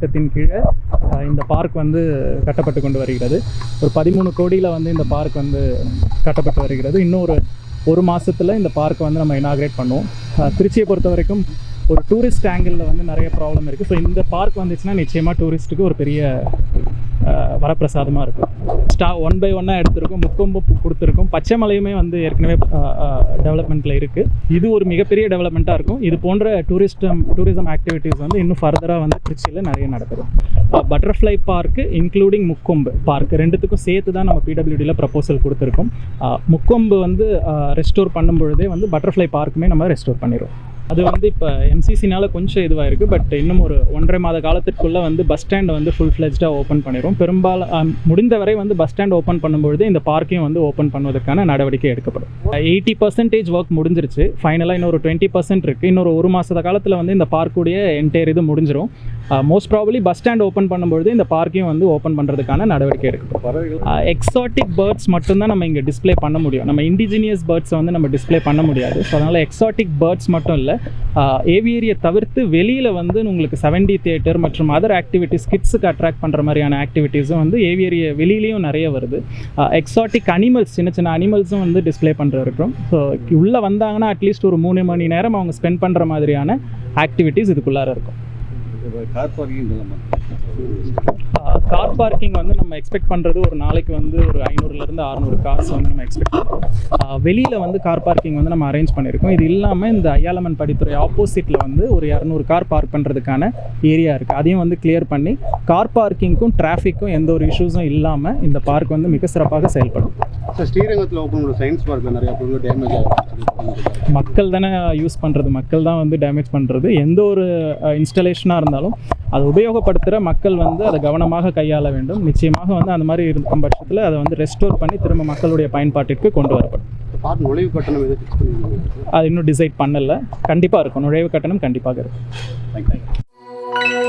திட்டத்தின் கீழே இந்த பார்க் வந்து கட்டப்பட்டு கொண்டு வருகிறது. ஒரு பதிமூணு கோடியில் வந்து இந்த பார்க் வந்து கட்டப்பட்டு வருகிறது. இன்னும் ஒரு ஒரு மாசத்துல இந்த பார்க்கை வந்து நம்ம இனாக்ரேட் பண்ணுவோம். திருச்சியை பொறுத்த வரைக்கும் ஒரு டூரிஸ்ட் ஆங்கிளில் வந்து நிறைய ப்ராப்ளம் இருக்குது ஸோ இந்த பார்க் வந்துச்சுன்னா நிச்சயமாக டூரிஸ்ட்டுக்கு ஒரு பெரிய வரப்பிரசாதமாக இருக்கும். ஸ்டா ஒன் பை ஒன்னாக எடுத்திருக்கோம். முக்கொம்பு கொடுத்துருக்கோம். பச்சைமலையுமே வந்து ஏற்கனவே uh, uh, டெவலப்மெண்ட்டில் இருக்குது இது ஒரு மிகப்பெரிய டெவலப்மெண்ட்டாக இருக்கும். இது போன்ற டூரிஸ்டம் டூரிசம் ஆக்டிவிட்டீஸ் வந்து இன்னும் ஃபர்தராக வந்து திருச்சியில் நிறைய நடக்குது. Butterfly park including Mukkombu park ரெண்டுத்துக்கும் சேர்த்து தான் நம்ம பிடபிள்யூடியில் ப்ரப்போசல் கொடுத்துருக்கோம். Uh, முக்கொம்பு வந்து ரெஸ்டோர் பண்ணும் பொழுதே வந்து பட்டர்ஃப்ளை பார்க்குமே நம்ம ரெஸ்டோர் பண்ணிடுவோம் அது வந்து இப்போ எம்சிசினால கொஞ்சம் இதுவாக இருக்குது பட் இன்னும் ஒரு ஒன்றரை மாத காலத்திற்குள்ளே வந்து பஸ் ஸ்டாண்ட் வந்து ஃபுல் ஃப்ளெஜ்டாக ஓப்பன் பண்ணிடும் பெரும்பாலும் முடிந்தவரை வந்து பஸ் ஸ்டாண்ட் ஓப்பன் பண்ணும்பொழுது இந்த பார்க்கையும் வந்து ஓப்பன் பண்ணுவதற்கான நடவடிக்கை எடுக்கப்படும். எயிட்டி பர்சன்டேஜ் ஒர்க் முடிஞ்சிருச்சு. ஃபைனலாக இன்னொரு டுவெண்ட்டி பர்சன்ட் இருக்குது இன்னொரு ஒரு மாத காலத்தில் வந்து இந்த பார்க்குடைய என்டையர் இது முடிஞ்சிடும் most probably bus stand open பண்ணும்பொழுது இந்த பார்க்கையும் வந்து ஓப்பன் பண்ணுறதுக்கான நடவடிக்கை எடுக்கப்படும். எக்ஸாட்டிக் பேர்ட்ஸ் மட்டும்தான் நம்ம இங்கே டிஸ்ப்ளே பண்ண முடியும். நம்ம இண்டிஜினியஸ் பேர்ட்ஸை வந்து நம்ம டிஸ்ப்ளே பண்ண முடியாது. ஸோ அதனால் எக்ஸாட்டிக் பேர்ட்ஸ் மட்டும் இல்லை ஏவியரியை தவிர்த்து வெளியில் வந்து உங்களுக்கு செவன்டி தியேட்டர் மற்றும் அதர் ஆக்டிவிட்டீஸ் கிட்ஸுக்கு அட்ராக்ட் பண்ணுற மாதிரியான ஆக்டிவிட்டீஸும் வந்து ஏவியரிய வெளியிலையும் நிறைய வருது. எக்ஸாட்டிக் அனிமல்ஸ் சின்ன சின்ன அனிமல்ஸும் வந்து டிஸ்ப்ளே பண்ணுற இருக்கிறோம் ஸோ உள்ளே வந்தாங்கன்னா அட்லீஸ்ட் ஒரு மூணு மணி நேரம் அவங்க ஸ்பெண்ட் பண்ணுற மாதிரியான ஆக்டிவிட்டீஸ் இதுக்குள்ளார இருக்கும். கார் பார்க்கிங் கார் பார்க்கிங் வந்து நம்ம எக்ஸ்பெக்ட் பண்ணுறது ஒரு நாளைக்கு வந்து ஒரு ஐநூறுலேருந்து அறநூறு கார்ஸ் வந்து நம்ம எக்ஸ்பெக்ட் பண்ணுறோம் வெளியில் வந்து கார் பார்க்கிங் வந்து நம்ம அரேஞ்ச் பண்ணியிருக்கோம் இது இல்லாமல் இந்த ஐயாலமன் படித்துறை ஆப்போசிட்டில் வந்து ஒரு இரநூறு கார் பார்க் பண்ணுறதுக்கான ஏரியா இருக்குது அதையும் வந்து கிளியர் பண்ணி கார் பார்க்கிங்க்கும் டிராஃபிக்கும் எந்த ஒரு இஷ்யூஸும் இல்லாமல் இந்த பார்க் வந்து மிக சிறப்பாக செயல்படும். சார் ஸ்ரீரங்கத்தில் ஓப்பன் பண்ண சயின்ஸ் பார்க்கில் நிறைய பொருள் டேமேஜ் ஆகும் மக்கள் தானே யூஸ் பண்ணுறது மக்கள் தான் வந்து டேமேஜ் பண்ணுறது எந்த ஒரு இன்ஸ்டலேஷனாக இருந்தாலும் அதை உபயோகப்படுத்துகிற மக்கள் வந்து அதை கவனமாக கையாள வேண்டும். நிச்சயமாக வந்து அந்த மாதிரி இருக்கும் பட்சத்தில் அதை வந்து ரெஸ்டோர் பண்ணி திரும்ப மக்களுடைய பயன்பாட்டிற்கு கொண்டு வரப்படும். நுழைவு கட்டணம் ஃபிக்ஸ் அது இன்னும் டிசைட் பண்ணல. கண்டிப்பாக இருக்கும். நுழைவு கட்டணம் கண்டிப்பாக இருக்கும். தேங்க்யூ